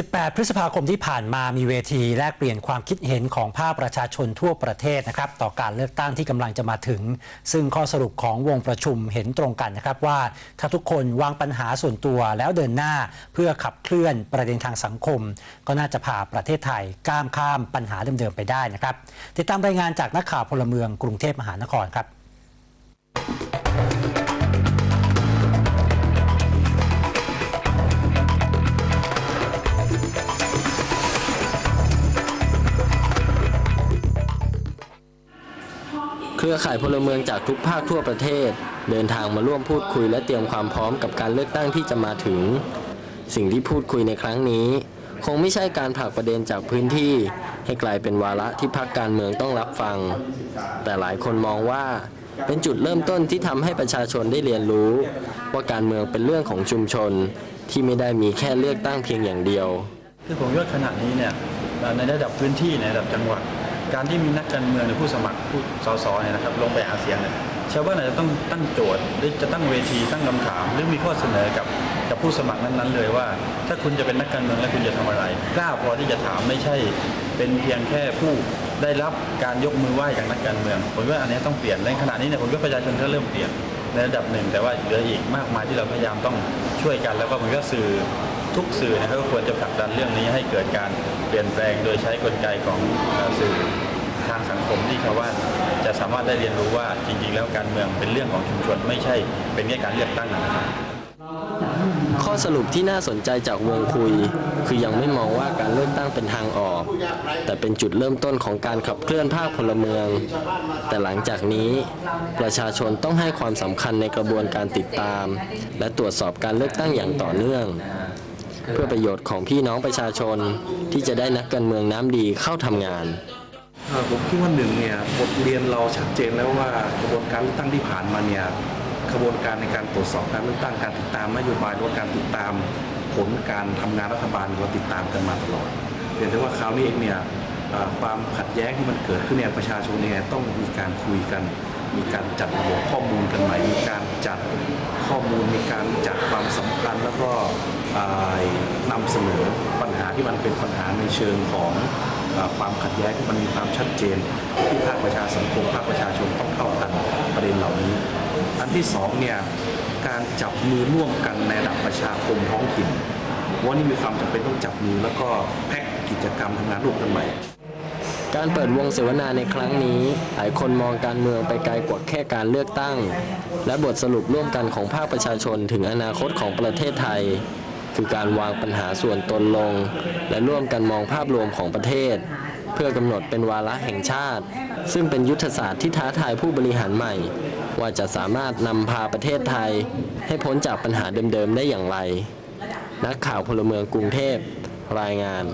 18 พฤษภาคมที่ผ่านมามีเวทีแลกเปลี่ยนความคิดเห็นของภาคประชาชนทั่วประเทศนะครับ ต่อการเลือกตั้งที่กำลังจะมาถึง ซึ่งข้อสรุปของวงประชุมเห็นตรงกันนะครับว่า ถ้าทุกคนวางปัญหาส่วนตัวแล้วเดินหน้าเพื่อขับเคลื่อนประเด็นทางสังคม ก็น่าจะพาประเทศไทยก้ามข้ามปัญหาเดิมๆไปได้นะครับ ติดตามรายงานจากนักข่าวพลเมืองกรุงเทพมหานครครับ เครือข่ายพลเมืองจากทุกภาคทั่วประเทศ เดินทางมาร่วมพูดคุยและเตรียมความพร้อมกับการเลือกตั้งที่จะมาถึง สิ่งที่พูดคุยในครั้งนี้ คงไม่ใช่การผลักประเด็นจากพื้นที่ ให้กลายเป็นวาระที่พรรคการเมืองต้องรับฟัง แต่หลายคนมองว่าเป็นจุดเริ่มต้นที่ทำให้ประชาชนได้เรียนรู้ ว่าการเมืองเป็นเรื่องของชุมชนที่ไม่ได้มีแค่เลือกตั้งเพียงอย่างเดียว คือผมว่าขณะนี้เนี่ยในระดับพื้นที่ในระดับจังหวัด การที่มีนักการเมืองหรือผู้สมัครผู้สสเนี่ยนะครับลงไปหาเสียงเนี่ยชาวบ้านอาจจะต้องตั้งโจทย์หรือจะตั้งเวทีตั้งคำถาม หรือมีข้อเสนอกับกับผู้สมัครนั้นๆ เลยว่า ถ้าคุณจะเป็นนักการเมืองแล้วคุณจะทำอะไร กล้าพอที่จะถามไม่ใช่ เป็นเพียงแค่ผู้ได้รับการยกมือไหว้จากนักการเมืองผมว่าอันนี้ต้องเปลี่ยนในขณะนี้เนี่ยผมว่าประชาชนก็เริ่มเปลี่ยนในระดับหนึ่ง แต่ว่าเหลืออีกมากมายที่เราพยายามต้องช่วยกัน แล้วก็ผมว่าสื่อ ทุกสื่อนะครับก็ควรจะผลักดันเรื่องนี้ให้เกิดการเปลี่ยนแปลงโดยใช้กลไกของสื่อทางสังคมที่ชาวบ้านจะสามารถได้เรียนรู้ว่าจริง ๆ แล้วการเมืองเป็นเรื่องของชุมชนไม่ใช่เป็นแค่การเลือกตั้งนะครับข้อสรุปที่น่าสนใจจากวงคุย คือยังไม่มองว่าการเลือกตั้งเป็นทางออก แต่เป็นจุดเริ่มต้นของการขับเคลื่อนภาคพลเมือง แต่หลังจากนี้ ประชาชนต้องให้ความสำคัญในกระบวนการติดตาม และตรวจสอบการเลือกตั้งอย่างต่อเนื่อง เพื่อประโยชน์ของพี่น้องประชาชนที่จะได้นักการเมืองน้ำดีเข้าทำงานผมคิดว่าหนึ่งเนี่ยบทเรียนเราชัดเจนแล้วว่ากระบวนการเลือกตั้งที่ผ่านมาเนี่ยกระบวนการในการตรวจสอบการเลือกตั้งการติดตามนโยบายหรือการติดตามผลการทำงานรัฐบาลเราติดตามกันมาตลอดเพียงแต่ว่าคราวนี้เองเนี่ยความขัดแย้งที่มันเกิดขึ้นเนี่ยประชาชนเนี่ยต้องมีการคุยกัน มีการจัดระบบข้อมูลกันใหม่ มีการจัดข้อมูลมีการจัดความสำคัญแล้วก็ นำเสนอปัญหาที่มันเป็นปัญหาในเชิงของความขัดแย้งที่มันมีความชัดเจน ที่ภาคประชาสังคมภาคประชาชนต้องเข้าทันประเด็นเหล่านี้ อันที่สองเนี่ยการจับมือร่วมกันในระดับประชาคมท้องถิ่นว่านี่มีความจำเป็นต้องจับมือแล้วก็แพ็กกิจกรรมทำงานร่วมกันใหม่การเปิดวงเสวนาในครั้งนี้ หลายคนมองการเมืองไปไกลกว่าแค่การเลือกตั้ง และบทสรุปร่วมกันของภาคประชาชนถึงอนาคตของประเทศไทย คือการวางปัญหาส่วนตนลง และร่วมกันมองภาพรวมของประเทศ เพื่อกำหนดเป็นวาระแห่งชาติ ซึ่งเป็นยุทธศาสตร์ที่ท้าทายผู้บริหารใหม่ ว่าจะสามารถนำพาประเทศไทย ให้พ้นจากปัญหาเดิมๆได้อย่างไร นักข่าวพลเมืองกรุงเทพรายงาน